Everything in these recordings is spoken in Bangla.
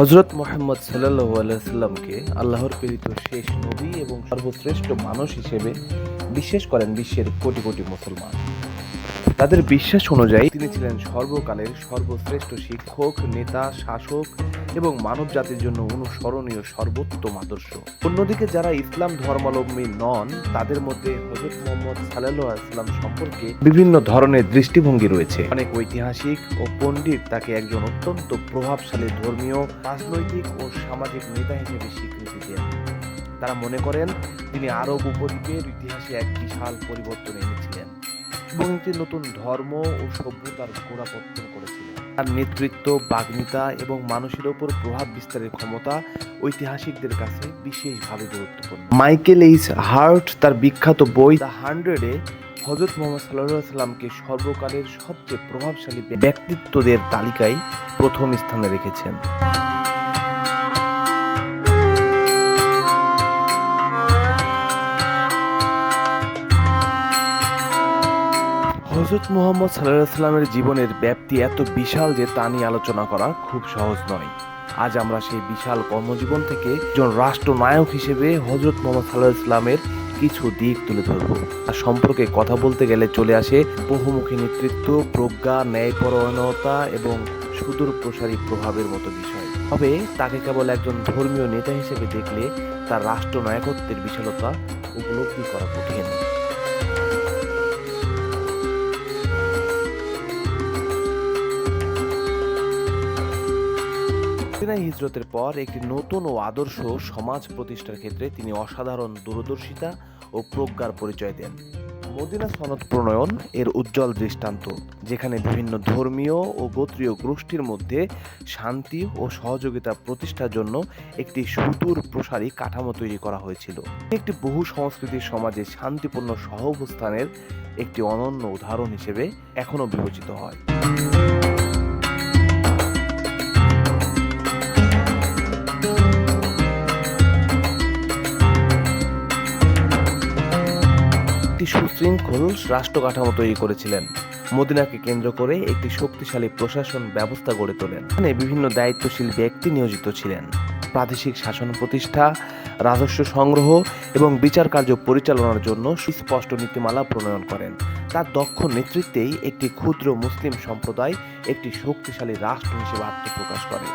হজরত মোহাম্মদ সাল্লাহ আল্লাহর প্রেরিত শেষ নবী এবং সর্বশ্রেষ্ঠ মানুষ হিসেবে বিশ্বাস করেন বিশ্বের কোটি কোটি মুসলমান। তাদের বিশ্বাস অনুযায়ী তিনি ছিলেন সর্বকালের সর্বশ্রেষ্ঠ শিক্ষক, নেতা, শাসক এবং মানব জাতির জন্য অনুসরণীয় সর্বোত্তম আদর্শ। অন্যদিকে যারা ইসলাম ধর্মাবলম্বী নন, তাদের মধ্যে হজরত মোহাম্মদ সাল্লাহ ইসলাম সম্পর্কে বিভিন্ন ধরনের দৃষ্টিভঙ্গি রয়েছে। অনেক ঐতিহাসিক ও পণ্ডিত তাকে একজন অত্যন্ত প্রভাবশালী ধর্মীয়, রাজনৈতিক ও সামাজিক নেতা হিসেবে স্বীকৃতি দেন। তারা মনে করেন, তিনি আরব উপদ্বীপের ইতিহাসে এক বিশাল পরিবর্তন এনেছিলেন। একটি নতুন ধর্ম ও সভ্যতার গোড়াপত্তন করেছিলেন তার নেতৃত্ব, বাগ্মিতা এবং মানুষের ওপর প্রভাব বিস্তারের ক্ষমতা ঐতিহাসিকদের কাছে বিশেষভাবে গুরুত্বপূর্ণ। মাইকেল এইচ হার্ট তার বিখ্যাত বই দ্য হান্ড্রেডে হজরত মোহাম্মদ সাল্লাহ সাল্লামকে সর্বকালের সবচেয়ে প্রভাবশালী ব্যক্তিত্বদের তালিকায় প্রথম স্থানে রেখেছেন। হজরত মোহাম্মদ সাল্লাহ সাল্লামের জীবনের ব্যাপ্তি এত বিশাল যে তা নিয়ে আলোচনা করা খুব সহজ নয়। আজ আমরা সেই বিশাল কর্মজীবন থেকে একজন রাষ্ট্রনায়ক হিসেবে হজরত মোহাম্মদ সাল্লাহ ইসলামের কিছু দিক তুলে ধরব। আর সম্পর্কে কথা বলতে গেলে চলে আসে বহুমুখী নেতৃত্ব, প্রজ্ঞা, ন্যায়পরায়ণতা এবং সুদূর প্রসারী প্রভাবের মতো বিষয়। তবে তাকে কেবল একজন ধর্মীয় নেতা হিসেবে দেখলে তার রাষ্ট্রনায়কত্বের বিশালতা উপলব্ধি করা কঠিন। মদিনায় হিজরতের পর একটি নতুন ও আদর্শ সমাজ প্রতিষ্ঠার ক্ষেত্রে তিনি অসাধারণ দূরদর্শিতা ও প্রজ্ঞার পরিচয় দেন। মদিনা সনদ প্রণয়ন এর উজ্জ্বল দৃষ্টান্ত, যেখানে বিভিন্ন ধর্মীয় ও গোত্রীয় গোষ্ঠীর মধ্যে শান্তি ও সহযোগিতা প্রতিষ্ঠার জন্য একটি সুদূর প্রসারী কাঠামো তৈরি করা হয়েছিল। একটি বহু সংস্কৃতির সমাজে শান্তিপূর্ণ সহাবস্থানের একটি অনন্য উদাহরণ হিসেবে এখনও বিবেচিত হয়। একটি সুশৃঙ্খল রাষ্ট্র কাঠামো তৈরি করেছিলেন। মদিনাকে কেন্দ্র করে একটি শক্তিশালী প্রশাসন ব্যবস্থা গড়ে তোলেন। এখানে বিভিন্ন দায়িত্বশীল ব্যক্তি নিয়োজিত ছিলেন। প্রাদেশিক শাসন প্রতিষ্ঠা, রাজস্ব সংগ্রহ এবং বিচার কার্য পরিচালনার জন্য সুস্পষ্ট নীতিমালা প্রণয়ন করেন। তার দক্ষ নেতৃত্বেই একটি ক্ষুদ্র মুসলিম সম্প্রদায় একটি শক্তিশালী রাষ্ট্র হিসেবে আত্মপ্রকাশ করে।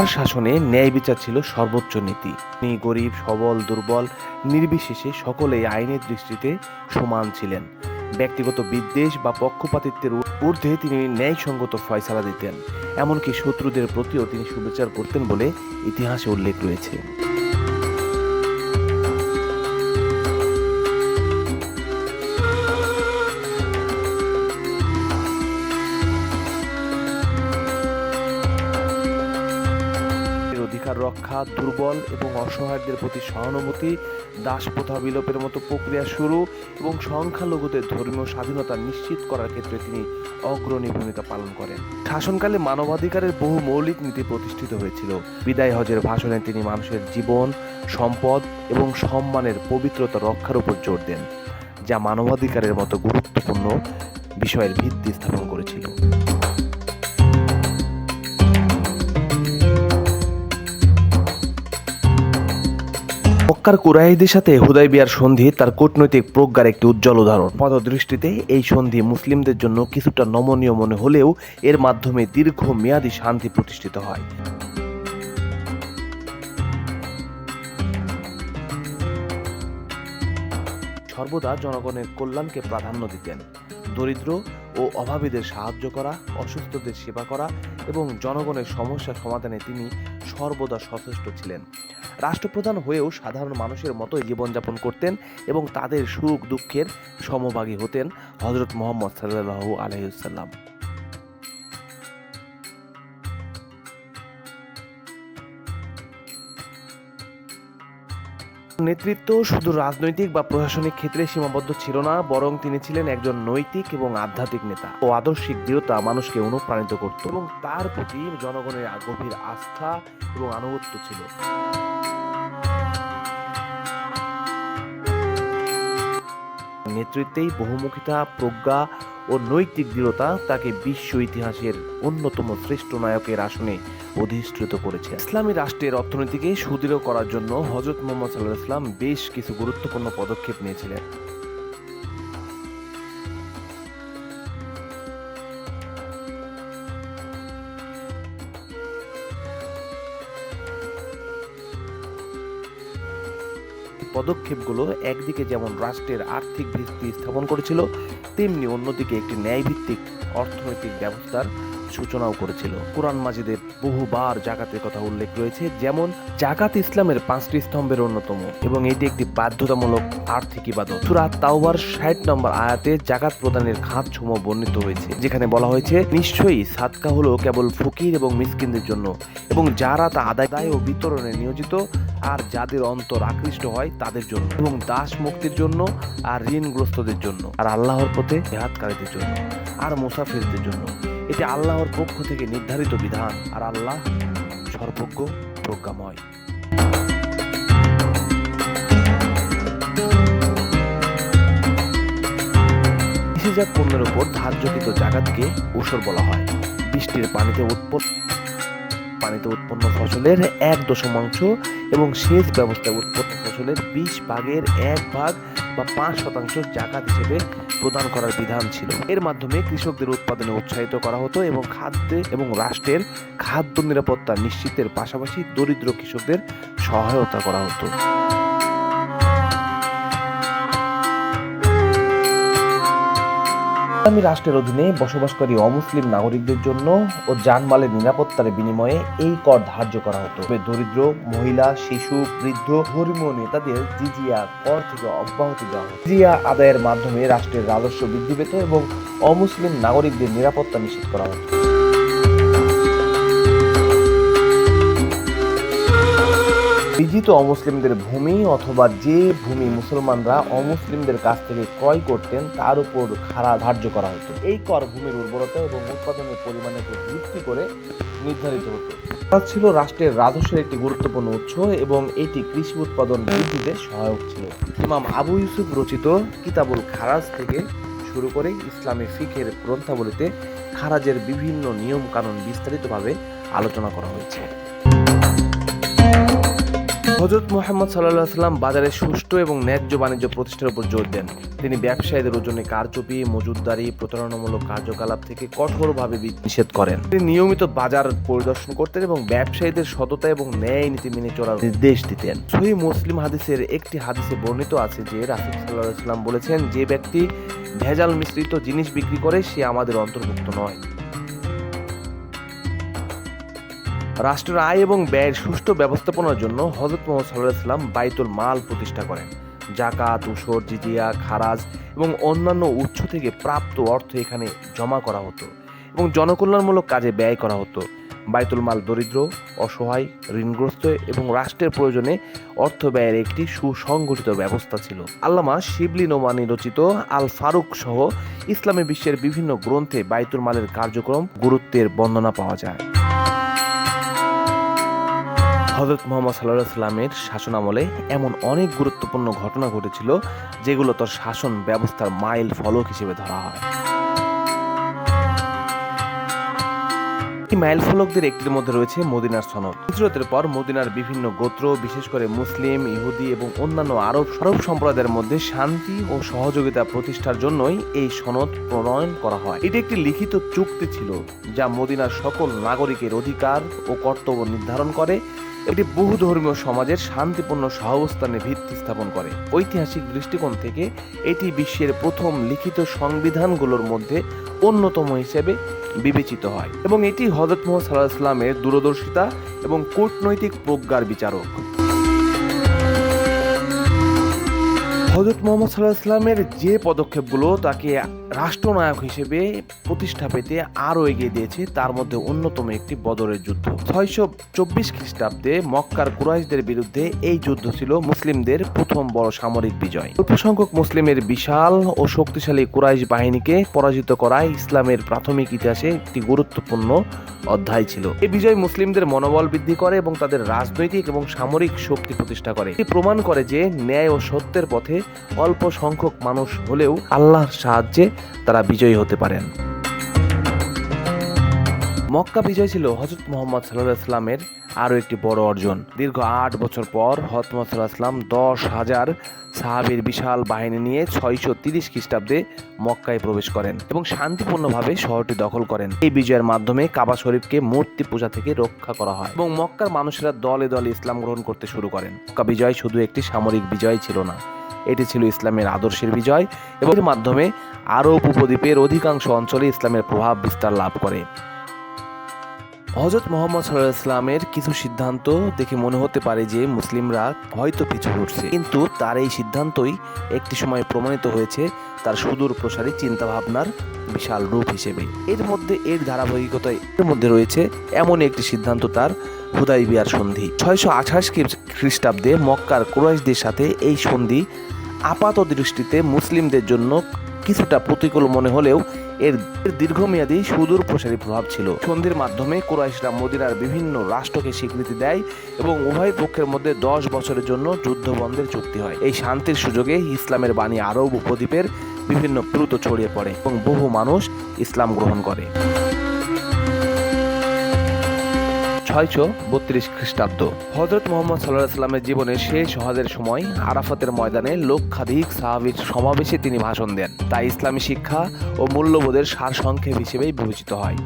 তার শাসনে ন্যায় বিচার ছিল সর্বোচ্চ নীতি। তিনি গরিব, সবল, দুর্বল, নির্বিশেষে সকলেই আইনের দৃষ্টিতে সমান ছিলেন। ব্যক্তিগত বিদ্বেষ বা পক্ষপাতিত্বের ঊর্ধ্বে তিনি ন্যায়সঙ্গত ফয়সালা দিতেন। এমনকি শত্রুদের প্রতিও তিনি সুবিচার করতেন বলে ইতিহাসে উল্লেখ রয়েছে। রক্ষা দুর্বল এবং অসহায়দের প্রতি সহানুভূতি, দাসপ্রথা বিলোপের মতো প্রক্রিয়া শুরু এবং সংখ্যালঘুদের ধর্মীয় স্বাধীনতা নিশ্চিত করার ক্ষেত্রে তিনি অগ্রণী ভূমিকা পালন করেন। শাসনকালে মানবাধিকারের বহু মৌলিক নীতি প্রতিষ্ঠিত হয়েছিল। বিদায় হজের ভাষণে তিনি মানুষের জীবন, সম্পদ এবং সম্মানের পবিত্রতা রক্ষার উপর জোর দেন, যা মানবাধিকারের মতো গুরুত্বপূর্ণ বিষয়ের ভিত্তি স্থাপন করেছিল। মক্কার কুরাইদের সাথে হুদাইবিয়ার সন্ধি তার কূটনৈতিক প্রজ্ঞার একটি উজ্জ্বল উদাহরণ। পদদৃষ্টিতে এই সন্ধি মুসলিমদের জন্য কিছুটা নমনীয় মনে হলেও এর মাধ্যমে দীর্ঘ মেয়াদী শান্তি প্রতিষ্ঠিত হয়। সর্বদা জনগণের কল্যাণকে প্রাধান্য দিতেন। দরিদ্র ও অভাবীদের সাহায্য করা, অসুস্থদের সেবা করা এবং জনগণের সমস্যা সমাধানে তিনি সর্বদা সচেষ্ট ছিলেন। রাষ্ট্রপ্রধান হয়েও সাধারণ মানুষের মতোই জীবনযাপন করতেন এবং তাদের সুখ দুঃখের সমভাগী হতেন হজরত মোহাম্মদ সাল্লাহ আলহিসাল্লাম নেতৃত্ব শুধু রাজনৈতিক বা প্রশাসনিক ক্ষেত্রে সীমাবদ্ধ ছিল না, বরং তিনি ছিলেন একজন নৈতিক এবং আধ্যাত্মিক নেতা ও আদর্শিক দৃঢ়তা মানুষকে অনুপ্রাণিত করত এবং তার প্রতি জনগণের গভীর আস্থা এবং আনুগত্য ছিল। নেতৃত্বেই বহুমুখিতা, প্রজ্ঞা ও নৈতিক দৃঢ়তা তাকে বিশ্ব ইতিহাসের অন্যতম শ্রেষ্ঠ নায়কের আসনে অধিষ্ঠিত করেছে। ইসলামী রাষ্ট্রের অর্থনীতিকে সুদৃঢ় করার জন্য হজরত মোহাম্মদ সাল্লাহ ইসলাম বেশ কিছু গুরুত্বপূর্ণ পদক্ষেপ নিয়েছিলেন। পদক্ষেপগুলো একদিকে যেমন রাষ্ট্রের আর্থিক ভিত্তি স্থাপন করেছিল তেমনি অন্যদিকে একটি ন্যায়ভিত্তিক অর্থনৈতিক ব্যবস্থার সূচনাও করেছিল। কোরআন মাজিদে বহুবার জাকাতের কথা উল্লেখ রয়েছে, যেমন জাকাত ইসলামের পাঁচটি স্তম্ভের অন্যতম এবং এটি একটি বাধ্যতামূলক আর্থিক ইবাদত। সুরা তাওবার ষাট নম্বর আয়াতে জাকাত প্রদানের খাত সমূহ বর্ণিত হয়েছে, যেখানে বলা হয়েছে, নিশ্চয়ই সাদকা হলো কেবল ফকির এবং মিসকিনদের জন্য এবং যারা তা আদায় ও বিতরণে নিয়োজিত আর যাদের অন্তর আকৃষ্ট হয় তাদের জন্য এবং দাস মুক্তির জন্য আর ঋণগ্রস্তদের জন্য আর আল্লাহর পথে জেহাদকারীদের জন্য আর মুসাফিরদের জন্য। এটি আল্লাহর পক্ষ থেকে নির্ধারিত বিধান, আর আল্লাহ সর্বজ্ঞ প্রজ্ঞাময়। কৃষিজাত পণ্যের উপর ধার্যকৃত জাগাতকে ওষর বলা হয়। বৃষ্টির পানিতে উৎপন্ন পানিতে উৎপন্ন ফসলের এক দশমাংশ এবং সেচ ব্যবস্থায় উৎপন্ন ফসলের বিশ ভাগের এক ভাগ বা পাঁচ শতাংশ জাকাত হিসেবে প্রদান করার বিধান ছিল। এর মাধ্যমে কৃষকদের উৎপাদনে উৎসাহিত করা হতো এবং খাদ্যে এবং রাষ্ট্রের খাদ্য নিরাপত্তা নিশ্চিতের পাশাপাশি দরিদ্র কৃষকদের সহায়তা করা হতো। ইসলামী রাষ্ট্রের অধীনে বসবাসকারী অমুসলিম নাগরিকদের জন্য ও যানমালের নিরাপত্তার বিনিময়ে এই কর ধার্য করা হতো। তবে দরিদ্র, মহিলা, শিশু, বৃদ্ধ, ধর্মীয় নেতাদের জিজিয়া কর থেকে অব্যাহতি দেওয়া হতো। জিজিয়া আদায়ের মাধ্যমে রাষ্ট্রের রাজস্ব বৃদ্ধি পেত এবং অমুসলিম নাগরিকদের নিরাপত্তা নিশ্চিত করা হতো। বিজিত অমুসলিমদের ভূমি অথবা যে ভূমি মুসলমানরা অমুসলিমদের কাছ থেকে ক্রয় করতেন, তার উপর খাড়া ধার্য করা হতো। এই কর ভূমির উর্বরতা এবং উৎপাদনের পরিমাণের উপর ভিত্তি করে নির্ধারিত হতো। ছিল রাষ্ট্রের রাজস্বের একটি গুরুত্বপূর্ণ উৎস এবং এটি কৃষি উৎপাদন বৃদ্ধিতে সহায়ক ছিল। ইমাম আবু ইউসুফ রচিত কিতাবুল খারাজ থেকে শুরু করে ইসলামী ফিকের গ্রন্থাবলীতে খারাজের বিভিন্ন নিয়ম কানুন বিস্তারিতভাবে আলোচনা করা হয়েছে। হজরত মোহাম্মদ সাল্লাহ সাল্লাম বাজারে সুষ্ঠু এবং ন্যায্য বাণিজ্য প্রতিষ্ঠার উপর জোর দেন। তিনি ব্যবসায়ীদের ওজনে কারচুপি মজুদদারি প্রতারণামূলক কার্যকলাপ থেকে কঠোরভাবে নিষেধ করেন। তিনি নিয়মিত বাজার পরিদর্শন করতেন এবং ব্যবসায়ীদের সততা এবং ন্যায় নীতি মেনে চলার নির্দেশ দিতেন। সহি মুসলিম হাদিসের একটি হাদিসে বর্ণিত আছে যে রাসুল সাল্লাহ সাল্লাম বলেছেন, যে ব্যক্তি ভেজাল মিশ্রিত জিনিস বিক্রি করে, সে আমাদের অন্তর্ভুক্ত নয়। রাষ্ট্রের আয় এবং ব্যয়ের সুষ্ঠু ব্যবস্থাপনার জন্য হজরত মোহাম্মদ সাল্লাহ সাল্লাম বাইতুল মাল প্রতিষ্ঠা করেন। জাকাত উসর জিজিয়া, খারাজ এবং অন্যান্য উৎস থেকে প্রাপ্ত অর্থ এখানে জমা করা হতো এবং জনকল্যাণমূলক কাজে ব্যয় করা হতো। বাইতুল মাল দরিদ্র, অসহায়, ঋণগ্রস্ত এবং রাষ্ট্রের প্রয়োজনে অর্থ ব্যয়ের একটি সুসংগঠিত ব্যবস্থা ছিল। আল্লামা শিবলি নোমানি রচিত আল ফারুক সহ ইসলামী বিশ্বের বিভিন্ন গ্রন্থে বাইতুল মালের কার্যক্রম গুরুত্বের বর্ণনা পাওয়া যায়। হজরত মোহাম্মদ সাল্লাহ সাল্লামের শাসনামলে এমন অনেক গুরুত্বপূর্ণ ঘটনা ঘটেছিল, যেগুলো তার শাসন ব্যবস্থার মাইল ফলক হিসেবে ধরা হয়। এই মাইল ফলকদের একটির মধ্যে রয়েছে মদিনার সনদ। হিজরতের পর মদিনার বিভিন্ন গোত্র, বিশেষ করে মুসলিম, ইহুদি এবং অন্যান্য আরব আরব সম্প্রদায়ের মধ্যে শান্তি ও সহযোগিতা প্রতিষ্ঠার জন্যই এই সনদ প্রণয়ন করা হয়। এটি একটি লিখিত চুক্তি ছিল, যা মদিনার সকল নাগরিকের অধিকার ও কর্তব্য নির্ধারণ করে। এটি বহু ধর্মীয় সমাজের শান্তিপূর্ণ সহাবস্থানে ভিত্তি স্থাপন করে। ঐতিহাসিক দৃষ্টিকোণ থেকে এটি বিশ্বের প্রথম লিখিত সংবিধানগুলোর মধ্যে অন্যতম হিসেবে বিবেচিত হয়। এবং এটি হজরত মোহাম্মদ সাল্লাহ ইসলামের দূরদর্শিতা এবং কূটনৈতিক প্রজ্ঞার বিচারক। হজরত মোহাম্মদ সাল্লাহ ইসলামের যে পদক্ষেপগুলো তাকে রাষ্ট্রনায়ক হিসেবে প্রতিষ্ঠা পেতে আরও এগিয়ে দিয়েছে, তার মধ্যে অন্যতম একটি বদরের যুদ্ধ। ছয়শো চব্বিশ খ্রিস্টাব্দে মক্কার কুরাইশদের বিরুদ্ধে এই যুদ্ধ ছিল মুসলিমদের প্রথম বড় সামরিক বিজয়। অল্প সংখ্যক মুসলিমের বিশাল ও শক্তিশালী কুরাইশ বাহিনীকে পরাজিত করায় ইসলামের প্রাথমিক ইতিহাসে একটি গুরুত্বপূর্ণ অধ্যায় ছিল। এই বিজয় মুসলিমদের মনোবল বৃদ্ধি করে এবং তাদের রাজনৈতিক এবং সামরিক শক্তি প্রতিষ্ঠা করে। এটি প্রমাণ করে যে ন্যায় ও সত্যের পথে অল্প সংখ্যক মানুষ হলেও আল্লাহর সাহায্যে তারা বিজয়ী হতে পারেন। মক্কা বিজয় ছিল হজরত মোহাম্মদ সাল্লাহ ইসলামের আরও একটি বড় অর্জন। দীর্ঘ আট বছর পর হজরত মোহাম্মদ ইসলাম দশ হাজার সাহাবির বিশাল বাহিনী নিয়ে ছয়শো তিরিশ খ্রিস্টাব্দে মক্কায় প্রবেশ করেন এবং শান্তিপূর্ণভাবে শহরটি দখল করেন। এই বিজয়ের মাধ্যমে কাবা শরীফকে মূর্তি পূজা থেকে রক্ষা করা হয় এবং মক্কার মানুষেরা দলে দলে ইসলাম গ্রহণ করতে শুরু করেন। মক্কা বিজয় শুধু একটি সামরিক বিজয় ছিল না, এটি ছিল ইসলামের আদর্শের বিজয় এবং এর মাধ্যমে আরব উপদ্বীপের অধিকাংশ অঞ্চলে ইসলামের প্রভাব বিস্তার লাভ করে। হজরত মোহাম্মদ সাল্লাহ ইসলামের কিছু সিদ্ধান্ত দেখে মনে হতে পারে যে মুসলিমরা হয়তো পিছু হটছে। কিন্তু তার এই সিদ্ধান্তই একটি সময় প্রমাণিত হয়েছে তার সুদূর প্রসারী চিন্তাভাবনার বিশাল রূপ হিসেবে। এর মধ্যে এর ধারাবাহিকতায় এর মধ্যে রয়েছে এমন একটি সিদ্ধান্ত তার হুদাই বিয়ার সন্ধি। ছয়শো আঠাশ খ্রিস্টাব্দে মক্কার কুরাইশদের সাথে এই সন্ধি আপাত দৃষ্টিতে মুসলিমদের জন্য কিছুটা প্রতিকূল মনে হলেও এর দীর্ঘমেয়াদী সুদূর প্রসারী প্রভাব ছিল। সন্ধির মাধ্যমে কুরাইশরা মদিনার বিভিন্ন রাষ্ট্রকে স্বীকৃতি দেয় এবং উভয় পক্ষের মধ্যে দশ বছরের জন্য যুদ্ধ বন্ধের চুক্তি হয়। এই শান্তির সুযোগে ইসলামের বাণী আরব উপদ্বীপের বিভিন্ন প্লুত ছড়িয়ে পড়ে এবং বহু মানুষ ইসলাম গ্রহণ করে। ছয়শো বত্রিশ খ্রিস্টাব্দ। হজরত মোহাম্মদ সাল্লাহ সাল্লামের জীবনের শেষ হজের সময় আরাফাতের ময়দানে লক্ষাধিক সাহাবির সমাবেশে তিনি ভাষণ দেন। তাই ইসলামী শিক্ষা ও মূল্যবোধের সারসংক্ষেপ হিসেবেই বিবেচিত হয়।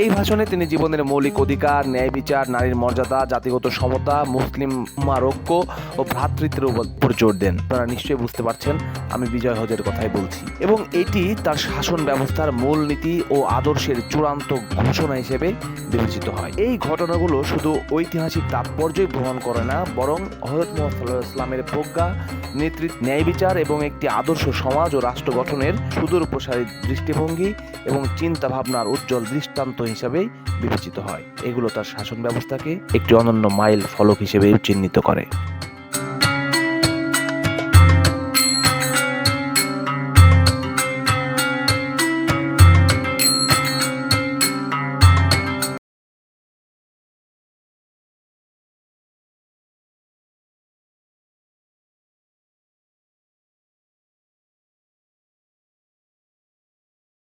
এই ভাষণে তিনি জীবনের মৌলিক অধিকার, ন্যায় বিচার, নারীর মর্যাদা, জাতিগত সমতা, মুসলিম ঐক্য ও ভ্রাতৃত্বের উপর জোর দেন। আপনারা নিশ্চয়ই বুঝতে পারছেন, আমি বিজয় হজের কথাই বলছি। এবং এটি তার শাসন ব্যবস্থার মূল নীতি ও আদর্শের চূড়ান্ত ঘোষণা হিসেবে বিবেচিত হয়। এই ঘটনাগুলো শুধু ঐতিহাসিক তাৎপর্যই বহন করে না, বরং হজরত মোহাম্মদ ইসলামের প্রজ্ঞা, নেতৃত্ব, ন্যায় বিচার এবং একটি আদর্শ সমাজ ও রাষ্ট্র গঠনের সুদূর প্রসারী দৃষ্টিভঙ্গি এবং চিন্তা ভাবনার উজ্জ্বল দৃষ্টান্ত হিসাবেই বিবেচিত হয়। এগুলো তার শাসন ব্যবস্থাকে একটি অনন্য মাইল ফলক হিসেবে চিহ্নিত করে।